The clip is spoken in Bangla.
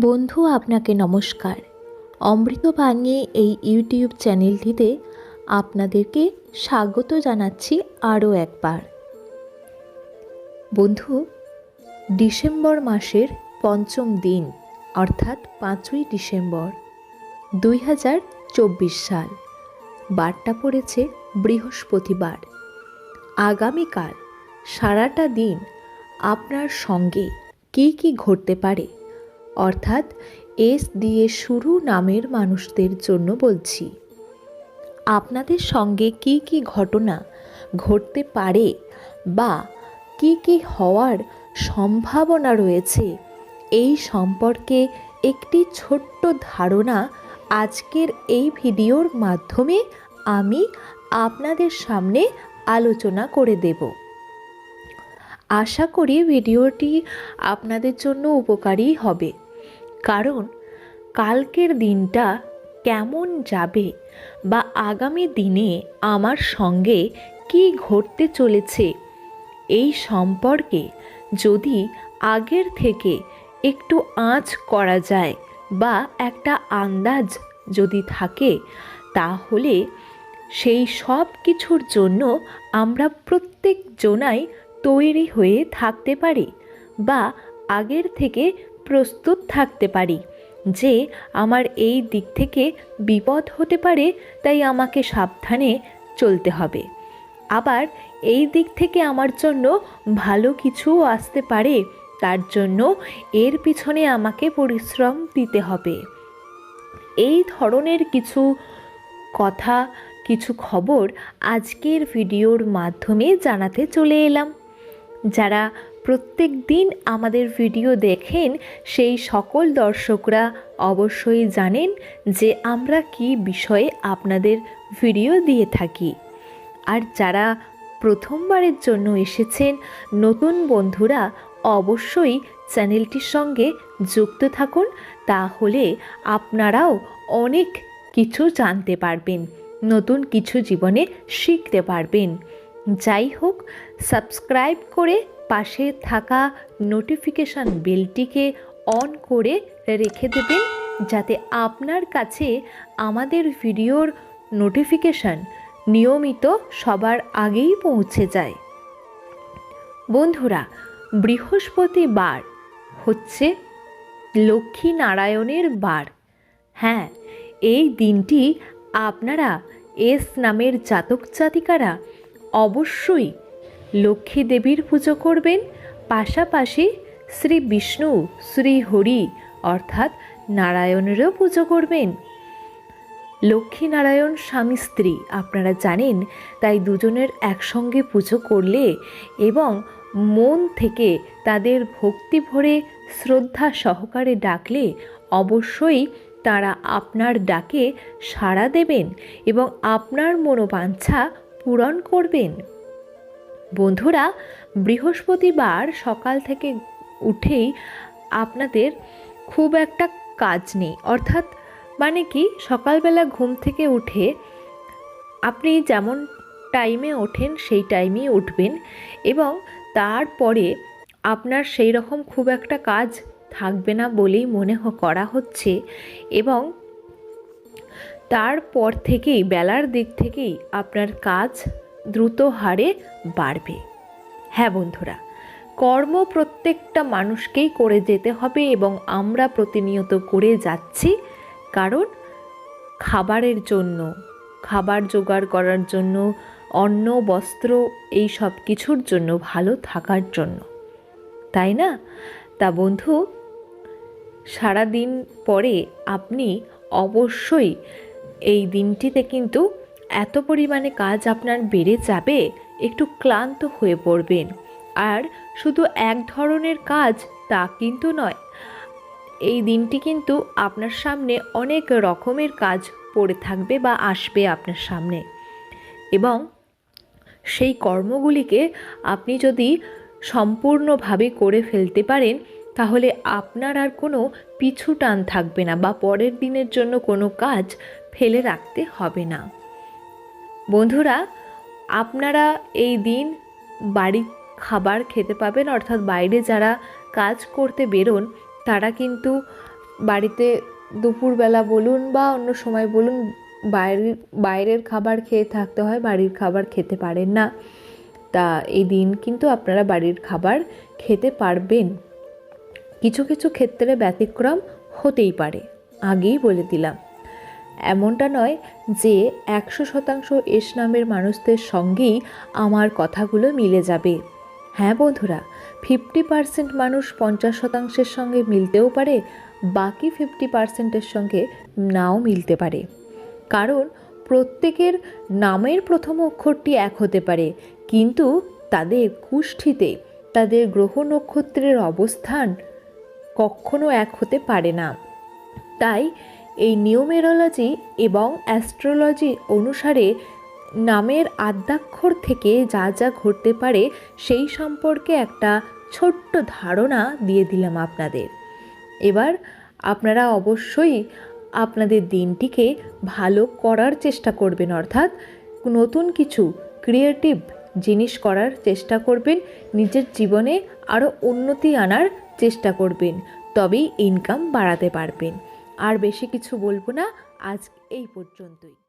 বন্ধু, আপনাকে নমস্কার। অমৃত অমৃতবাণী এই ইউটিউব চ্যানেলটিতে আপনাদেরকে স্বাগত জানাচ্ছি আরও একবার। বন্ধু, ডিসেম্বর মাসের পঞ্চম দিন, অর্থাৎ পাঁচই ডিসেম্বর, দুই হাজার চব্বিশ সাল। বারটা পড়েছে বৃহস্পতিবার। আগামীকাল, সারাটা দিন আপনার সঙ্গে কী কী ঘটতে পারে? অর্থাৎ এস দিয়ে শুরু নামের মানুষদের জন্য বলছি। আপনাদের সঙ্গে কি কি ঘটনা ঘটতে পারে বা কি কি হওয়ার সম্ভাবনা রয়েছে, এই সম্পর্কে একটি ছোট্ট ধারণা আজকের এই ভিডিওর মাধ্যমে আমি আপনাদের সামনে আলোচনা করে দেব। আশা করি ভিডিওটি আপনাদের জন্য উপকারী হবে। কারণ কালকের দিনটা কেমন যাবে বা আগামী দিনে আমার সঙ্গে কি ঘটতে চলেছে এই সম্পর্কে যদি আগের থেকে একটু আঁচ করা যায় বা একটা আন্দাজ যদি থাকে, তাহলে সেই সব কিছুর জন্য আমরা প্রত্যেক জনাই তৈরি হয়ে থাকতে পারি বা আগের থেকে প্রস্তুত থাকতে পারি যে আমার এই দিক থেকে বিপদ হতে পারে, তাই আমাকে সাবধানে চলতে হবে। আবার এই দিক থেকে আমার জন্য ভালো কিছু আসতে পারে, তার জন্য এর পিছনে আমাকে পরিশ্রম দিতে হবে। এই ধরনের কিছু কথা, কিছু খবর আজকের ভিডিওর মাধ্যমে জানাতে চলে এলাম। যারা প্রত্যেক দিন আমাদের ভিডিও দেখেন, সেই সকল দর্শকরা অবশ্যই জানেন যে আমরা কি বিষয়ে আপনাদের ভিডিও দিয়ে থাকি। আর যারা প্রথমবারের জন্য এসেছেন, নতুন বন্ধুরা অবশ্যই চ্যানেলটির সঙ্গে যুক্ত থাকুন, তাহলে আপনারাও অনেক কিছু জানতে পারবেন, নতুন কিছু জীবনে শিখতে পারবেন। যাই হোক সাবস্ক্রাইব করে পাশে থাকা নোটিফিকেশান বেলটিকে অন করে রেখে দেবেন যাতে আপনার কাছে আমাদের ভিডিওর নোটিফিকেশান নিয়মিত সবার আগেই পৌঁছে যায়। বন্ধুরা, বৃহস্পতিবার হচ্ছে লক্ষ্মী নারায়ণের বার। হ্যাঁ এই দিনটি আপনারা এস নামের জাতক জাতিকারা অবশ্যই লক্ষ্মী দেবীর পুজো করবেন, পাশাপাশি শ্রী বিষ্ণু, শ্রী হরি অর্থাৎ নারায়ণেরও পুজো করবেন। লক্ষ্মীনারায়ণ স্বামী স্ত্রী, আপনারা জানেন, তাই দুজনের একসঙ্গে পুজো করলে এবং মন থেকে তাদের ভক্তি ভরে শ্রদ্ধা সহকারে ডাকলে অবশ্যই তারা আপনার ডাকে সাড়া দেবেন এবং আপনার মনোবাঞ্ছা পূরণ করবেন। বন্ধুরা, বৃহস্পতিবার সকাল থেকে উঠেই আপনাদের খুব একটা কাজ নেই। অর্থাৎ মানে কি, সকালবেলা ঘুম থেকে উঠে আপনি যেমন টাইমে ওঠেন, সেই টাইমেই উঠবেন এবং তারপরে আপনার সেই রকম খুব একটা কাজ থাকবে না বলেই মনে করা হচ্ছে এবং তারপর থেকেই, বেলার দিক থেকেই আপনার কাজ দ্রুত হারে বাড়বে। হ্যাঁ বন্ধুরা, কর্ম প্রত্যেকটা মানুষকেই করে যেতে হবে এবং আমরা প্রতিনিয়ত করে যাচ্ছি। কারণ খাবারের জন্য, খাবার জোগাড় করার জন্য, অন্ন, বস্ত্র এই সব কিছুর জন্য, ভালো থাকার জন্য। তাই না? তা বন্ধু, সারাদিন পরে আপনি অবশ্যই এই দিনটিতে কিন্তু এত পরিমাণে কাজ আপনার বেড়ে যাবে, একটু ক্লান্ত হয়ে পড়বেন। আর শুধু এক ধরনের কাজ তা কিন্তু নয়, এই দিনটি কিন্তু আপনার সামনে অনেক রকমের কাজ পড়ে থাকবে বা আসবে আপনার সামনে। এবং সেই কর্মগুলিকে আপনি যদি সম্পূর্ণভাবে করে ফেলতে পারেন তাহলে আপনার আর কোনো পিছু টান থাকবে না বা পরের দিনের জন্য কোনো কাজ ফেলে রাখতে হবে না। বন্ধুরা, আপনারা এই দিন বাড়ি খাবার খেতে পাবেন, অর্থাৎ বাইরে যারা কাজ করতে বেরোন, তারা কিন্তু বাড়িতে দুপুরবেলা বলুন বা অন্য সময় বলুন বাইরের বাইরের খাবার খেয়ে থাকতে হয়, বাড়ির খাবার খেতে পারেন না। তা এই দিন কিন্তু আপনারা বাড়ির খাবার খেতে পারবেন। কিছু কিছু ক্ষেত্রে ব্যতিক্রম হতেই পারে। আগেই বলে দিলাম। এমনটা নয় যে একশো শতাংশ এস নামের মানুষদের সঙ্গেই আমার কথাগুলো মিলে যাবে। হ্যাঁ বন্ধুরা ফিফটি পার্সেন্ট মানুষ পঞ্চাশ শতাংশের সঙ্গে মিলতেও পারে, বাকি ফিফটি পার্সেন্টের সঙ্গে নাও মিলতে পারে। কারণ প্রত্যেকের নামের প্রথম অক্ষরটি এক হতে পারে, কিন্তু তাদের কুষ্ঠিতে তাদের গ্রহ নক্ষত্রের অবস্থান কখনো এক হতে পারে না। তাই এই নিউমেরোলজি এবং অ্যাস্ট্রোলজি অনুসারে নামের আদ্যাক্ষর থেকে যা যা ঘটতে পারে সেই সম্পর্কে একটা ছোট্ট ধারণা দিয়ে দিলাম আপনাদের। এবার আপনারা অবশ্যই আপনাদের দিনটিকে ভালো করার চেষ্টা করবেন, অর্থাৎ নতুন কিছু ক্রিয়েটিভ জিনিস করার চেষ্টা করবেন, নিজের জীবনে আরও উন্নতি আনার চেষ্টা করবেন তবেই ইনকাম বাড়াতে পারবেন। আর বেশি কিছু বলব না আজ এই পর্যন্তই।